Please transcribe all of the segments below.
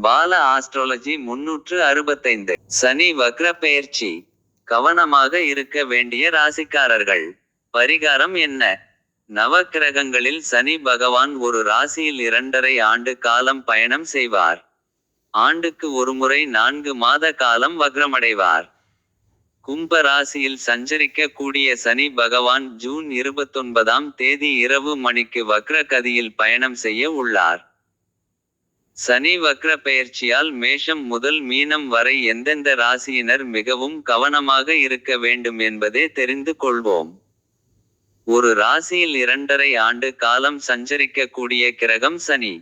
பால ஆஸ்ட்ரோலஜி முன்னூற்று அறுபத்தைந்து. சனி வக்ர பெயர்ச்சி கவனமாக இருக்க வேண்டிய ராசிக்காரர்கள். பரிகாரம் என்ன? நவக்கிரகங்களில் சனி பகவான் ஒரு ராசியில் இரண்டரை ஆண்டு காலம் பயணம் செய்வார். ஆண்டுக்கு ஒருமுறை நான்கு மாத காலம் வக்ரமடைவார். கும்ப ராசியில் சஞ்சரிக்க கூடிய சனி பகவான் ஜூன் இருபத்தொன்பதாம் தேதி இரவு மணிக்கு வக்ர கதியில் பயணம் செய்ய உள்ளார். சனி வக்ர பெயர்ச்சியால் மேஷம் முதல் மீனம் வரை எந்தெந்த ராசியினர் மிகவும் கவனமாக இருக்க வேண்டும் என்பதே தெரிந்து கொள்வோம். ஒரு ராசியில் இரண்டரை ஆண்டு காலம் சஞ்சரிக்க கூடிய கிரகம் சனி.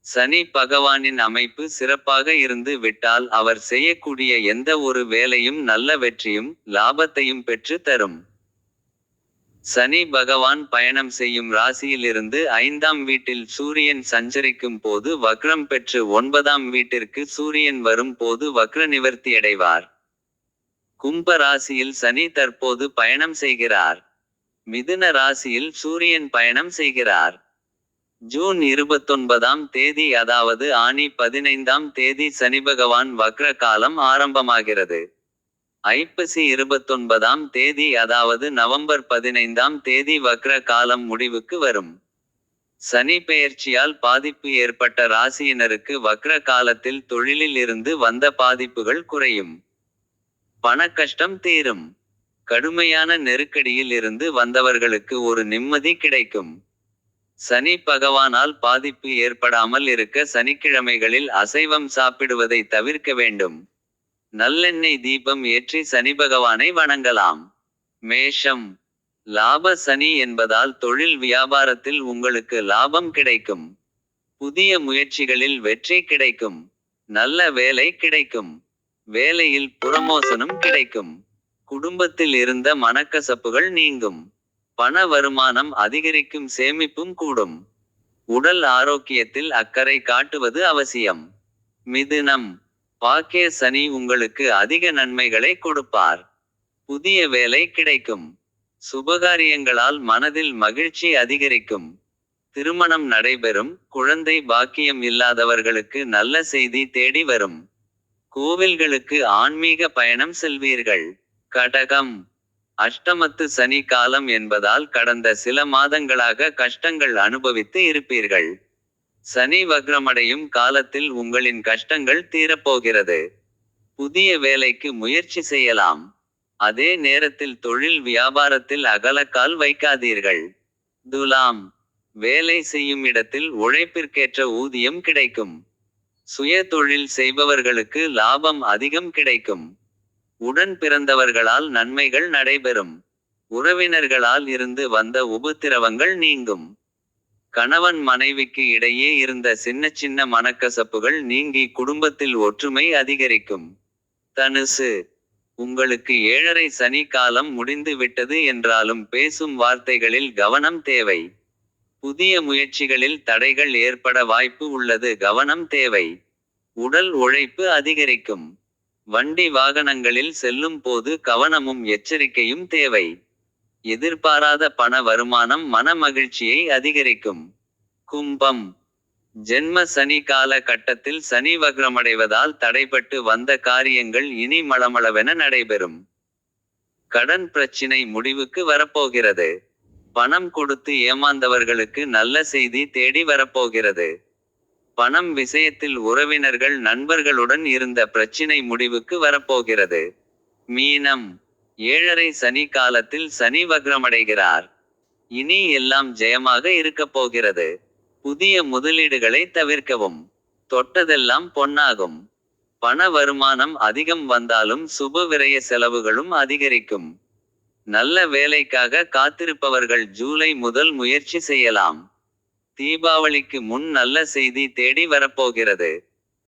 சனி பகவானின் அமைப்பு சிறப்பாக இருந்து விட்டால் அவர் செய்யக்கூடிய எந்த ஒரு வேலையும் நல்ல வெற்றியும் லாபத்தையும் பெற்று தரும். சனி பகவான் பயணம் செய்யும் ராசியிலிருந்து ஐந்தாம் வீட்டில் சூரியன் சஞ்சரிக்கும் போது வக்ரம் பெற்று ஒன்பதாம் வீட்டிற்கு சூரியன் வரும் போது வக்ர நிவர்த்தியடைவார் கும்ப ராசியில் சனி தற்போது பயணம் செய்கிறார். மிதுன ராசியில் சூரியன் பயணம் செய்கிறார். ஜூன் இருபத்தொன்பதாம் தேதி அதாவது ஆனி பதினைந்தாம் தேதி சனி பகவான் வக்ர காலம் ஆரம்பமாகிறது. ஐப்பசி இருபத்தொன்பதாம் தேதி அதாவது நவம்பர் பதினைந்தாம் தேதி வக்ர காலம் முடிவுக்கு வரும். சனி பெயர்ச்சியால் பாதிப்பு ஏற்பட்ட ராசியினருக்கு வக்ர காலத்தில் தொழிலில் இருந்து வந்த பாதிப்புகள் குறையும். பணக்கஷ்டம் தீரும். கடுமையான நெருக்கடியில் இருந்து வந்தவர்களுக்கு ஒரு நிம்மதி கிடைக்கும். சனி பகவானால் பாதிப்பு ஏற்படாமல் இருக்க சனிக்கிழமைகளில் அசைவம் சாப்பிடுவதை தவிர்க்க வேண்டும். நல்லெண்ணெய் தீபம் ஏற்றி சனி பகவானை வணங்கலாம். மேஷம் லாப சனி என்பதால் தொழில் வியாபாரத்தில் உங்களுக்கு லாபம் கிடைக்கும். புதிய முயற்சிகளில் வெற்றி கிடைக்கும். நல்ல வேலை கிடைக்கும். வேலையில் புறமோசனம் கிடைக்கும். குடும்பத்தில் இருந்த மனக்கசப்புகள் நீங்கும். பண வருமானம் அதிகரிக்கும் சேமிப்பும் கூடும். உடல் ஆரோக்கியத்தில் அக்கறை காட்டுவது அவசியம். மிதுனம் பாக்கிய சனி உங்களுக்கு அதிக நன்மைகளை கொடுப்பார். புதிய வேலை கிடைக்கும். சுபகாரியங்களால் மனதில் மகிழ்ச்சி அதிகரிக்கும். திருமணம் நடைபெறும். குழந்தை பாக்கியம் இல்லாதவர்களுக்கு நல்ல செய்தி தேடி வரும். கோவில்களுக்கு ஆன்மீக பயணம் செல்வீர்கள். கடகம். அஷ்டமத்து சனி காலம் என்பதால் கடந்த சில மாதங்களாக கஷ்டங்கள் அனுபவித்து இருப்பீர்கள். சனி வக்ரமடையும் காலத்தில் உங்களின் கஷ்டங்கள் தீரப்போகிறது. புதிய வேலைக்கு முயற்சி செய்யலாம். அதே நேரத்தில் தொழில் வியாபாரத்தில் அகலக்கால் வைக்காதீர்கள். துலாம் வேலை செய்யும் இடத்தில் உழைப்பிற்கேற்ற ஊதியம் கிடைக்கும். சுய தொழில் செய்பவர்களுக்கு லாபம் அதிகம் கிடைக்கும். உடன் பிறந்தவர்களால் நன்மைகள் நடைபெறும். உறவினர்களால் இருந்து வந்த உபத்திரவங்கள் நீங்கும். கணவன் மனைவிக்கு இடையே இருந்த சின்ன சின்ன மனக்கசப்புகள் நீங்கி குடும்பத்தில் ஒற்றுமை அதிகரிக்கும். தனுசு உங்களுக்கு ஏழரை சனி காலம் முடிந்து விட்டது என்றாலும் பேசும் வார்த்தைகளில் கவனம் தேவை. புதிய முயற்சிகளில் தடைகள் ஏற்பட வாய்ப்பு உள்ளது கவனம் தேவை. உடல் உழைப்பு அதிகரிக்கும். வண்டி வாகனங்களில் செல்லும் போது கவனமும் எச்சரிக்கையும் தேவை. எதிர்பாராத பண வருமானம் மன மகிழ்ச்சியை அதிகரிக்கும். கும்பம். ஜென்ம சனி கால கட்டத்தில் சனி வக்ரமடைவதால் தடைபட்டு வந்த காரியங்கள் இனி மளமளவென நடைபெறும். கடன் பிரச்சினை முடிவுக்கு வரப்போகிறது. பணம் கொடுத்து ஏமாந்தவர்களுக்கு நல்ல செய்தி தேடி வரப்போகிறது. பணம் விஷயத்தில் உறவினர்கள் நண்பர்களுடன் இருந்த பிரச்சினை முடிவுக்கு வரப்போகிறது. மீனம். ஏழரை சனி காலத்தில் சனி வக்ரமடைகிறார். இனி எல்லாம் ஜெயமாக இருக்கப் போகிறது. புதிய முதலீடுகளை தவிர்க்கவும். தொட்டதெல்லாம் பொன்னாகும். பண வருமானம் அதிகம் வந்தாலும் சுப விரய செலவுகளும் அதிகரிக்கும். நல்ல வேலைக்காக காத்திருப்பவர்கள் ஜூலை முதல் முயற்சி செய்யலாம். தீபாவளிக்கு முன் நல்ல செய்தி தேடி வரப்போகிறது.